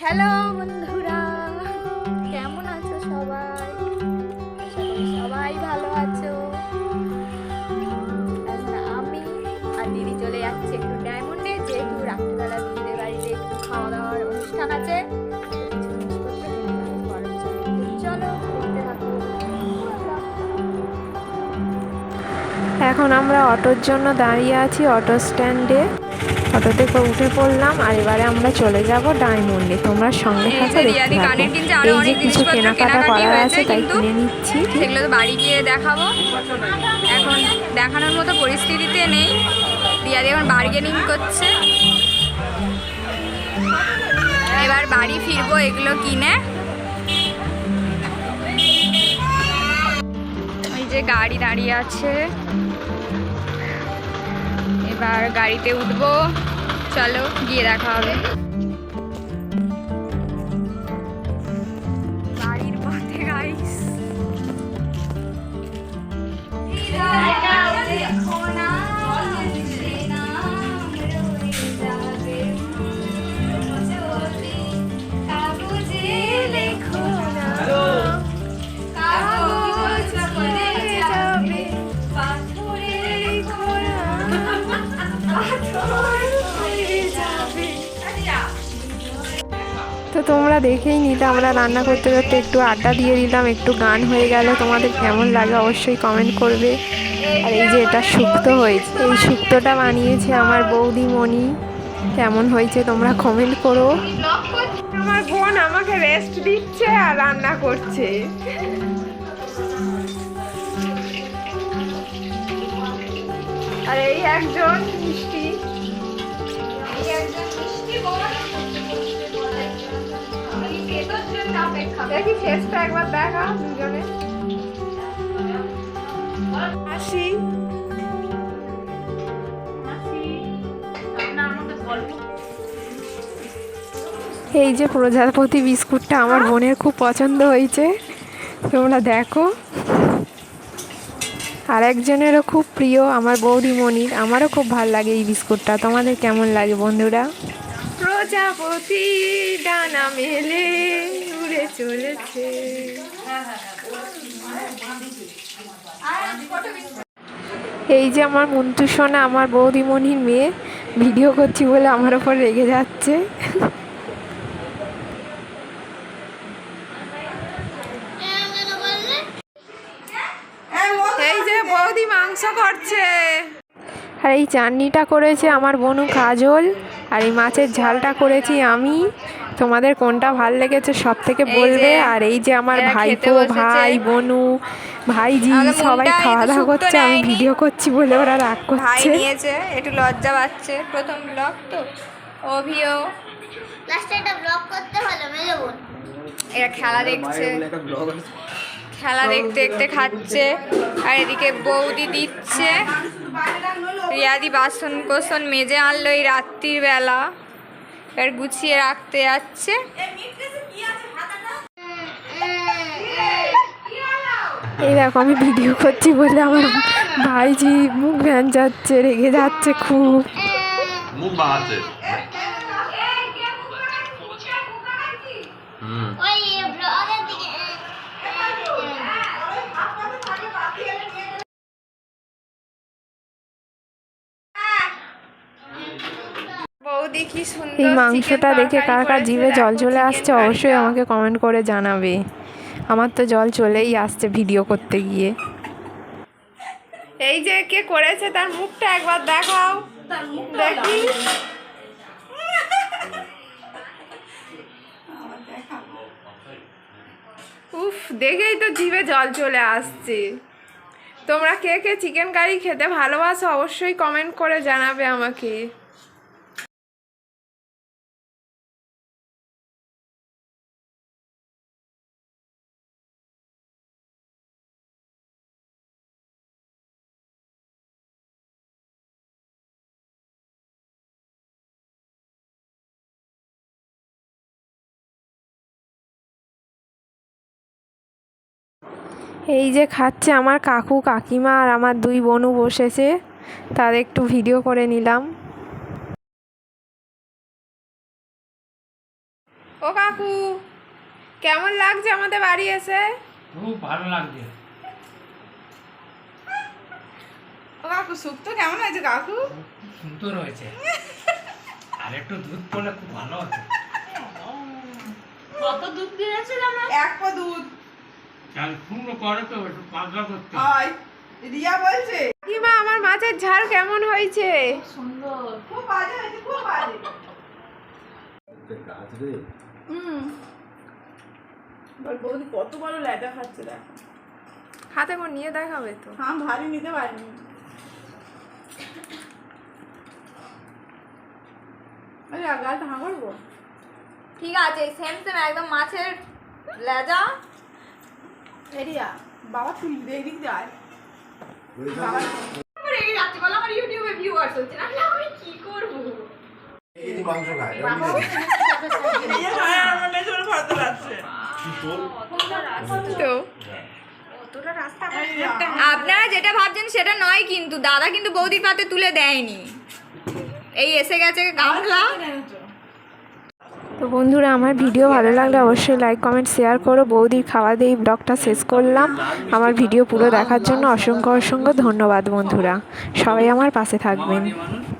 Hello বন্ধুরা, কেমন আছো সবাই? সবাই ভালো আছো। এখন আমি আর দিদি চলে যাচ্ছে একটু ডায়মন্ডে যেহেতু রাত্রিবেলা দিদিদের বাড়িতে একটু খাওয়া দাওয়ার অনুষ্ঠান আছে এখন আমরা অটোর জন্য দাঁড়িয়ে আছি অটো স্ট্যান্ডে। অটোতে করে উঠে পড়লাম আর এবারে আমরা চলে যাব ডায়মন্ডে। তোমরা সঙ্গে থাকো এই যে কিছু কেনাকাটা করার আছে তাই কিনে নিচ্ছি। সেগুলো তো বাড়ি গিয়ে দেখাবো। এখন দেখানোর মতো পরিস্থিতিতে নেই। রিয়াদি এখন বার্গেনিং করছে। এবার বাড়ি ফিরবো এগুলো কিনে। ওই যে গাড়ি দাঁড়িয়ে আছে। এবার গাড়িতে উঠবো। চলো গিয়ে দেখা হবে। তো তোমরা দেখেই নিলে, আমরা রান্না করতে করতে একটু আড্ডা দিয়ে দিলাম, একটু গান হয়ে গেল। তোমাদের কেমন লাগে অবশ্যই কমেন্ট করবে। আর এই যে এটা শুক্তো হয়েছে, এই শুক্তোটা বানিয়েছে আমার বৌদি মণি। কেমন হয়েছে তোমরা কমেন্ট করো। আমার বোন আমাকে রেস্ট দিচ্ছে আর রান্না করছে। আর এই একজন মিষ্টি। দেখি শেষটা একবার দেখা দুজনে। আসি এই যে প্রজাপতি বিস্কুটটা আমার বোনের খুব পছন্দ হয়েছে। তোমরা দেখো। আর একজনেরও খুব প্রিয় আমার বৌদিমণির। আমারও খুব ভালো লাগে এই বিস্কুটটা। তোমাদের কেমন লাগে বন্ধুরা? প্রজাপতি ডানা মেলে, উড়ে চলেছে। এই যে আমার মন্টু সোনা, আমার বৌদিমণির মেয়ে, ভিডিও করছি বলে আমার ওপর রেগে যাচ্ছে। এই যে বৌদি মাংস করছে। আর এই চাটনিটা করেছে আমার বনু কাজল। আর এই মাছের ঝালটা করেছি আমি। তোমাদের কোনটা ভালো লেগেছে সব থেকে বলবে? আর এই যে আমার ভাইপো। ভাই বনু ভাইজি সবাই খাওয়া দাওয়া করছে আমি ভিডিও করছি বলে ওরা রাগ করছে। নিয়েছে একটু লজ্জা পাচ্ছে। প্রথম ব্লগ তো। অভিও। লাস্টে একটা ব্লগ করতে হলো মেলে বোন। এরা খেলা দেখছে। খেলা দেখতে দেখতে খাচ্ছে। আর এদিকে বৌদি দিচ্ছে। রিয়াদি বাসন কোসন মেজে আনলো এই রাত্রির বেলা। এবার গুছিয়ে রাখতে যাচ্ছে। এই দেখো আমি ভিডিও করছি বলে আমার ভাইজি মুখ ভ্যান যাচ্ছে রেগে যাচ্ছে খুব। মুখ হুম ওই ব্লগের দিকে বৌদি কি সুন্দর এই মাংসটা দেখে কার কার জিভে জল চলে আসছে অবশ্যই আমাকে কমেন্ট করে জানাবে। আমার তো জল চলেই আসছে ভিডিও করতে গিয়ে। এই যে কে করেছে তার মুখটা একবার দেখাও। দেখি। উফ দেখেই তো জিভে জল চলে আসছে। তোমরা কে কে চিকেন কারি খেতে ভালোবাসো অবশ্যই কমেন্ট করে জানাবে আমাকে। এই যে খাচ্ছে আমার কাকু কাকিমা আর আমার দুই বোনু বসেছে। তাদের একটু ভিডিও করে নিলাম। ও কাকু কেমন লাগছে আমাদের বাড়ি এসে? খুব ভালো লাগছে। ও কাকু শুক্তো কেমন হয়েছে কাকু? সুন্দর হয়েছে। আর একটু দুধ পড়লে খুব ভালো হতো। কত দুধ দিয়েছিলাম এক পো দুধ। চাল শুকনো করে তো একটু পাতলা করতে হয় রিয়া বলছে। কাকিমা আমার মাছের ঝাল কেমন হয়েছে? খুব বাজে হয়েছে খুব বাজে। হুম। বৌদি কত বড় ল্যাদা খাচ্ছে দেখ। হাতে করে নিয়ে দেখাবে তো। হাম ভারী নিতে পারিনি। আরে গালটা হাঁ করব? ঠিক আছে সেম সেম একদম মাছের লেজা এরিয়া। বাবা তুই এদিক যায় রাত্রিবেলা আমার ইউটিউবে ভিউয়ার্স হচ্ছে না আমি কি করব? মাংস খায় আপনারা যেটা ভাবছেন সেটা নয় কিন্তু দাদা কিন্তু বৌদির পাতে তুলে দেয়নি। এই এসে গেছে গামলা। তো বন্ধুরা, আমার ভিডিও ভালো লাগলে অবশ্যই লাইক কমেন্ট শেয়ার করো। বৌদির খাওয়া দিয়ে ব্লগটা শেষ করলাম। আমার ভিডিও পুরো দেখার জন্য অসংখ্য অসংখ্য ধন্যবাদ বন্ধুরা। সবাই আমার পাশে থাকবেন।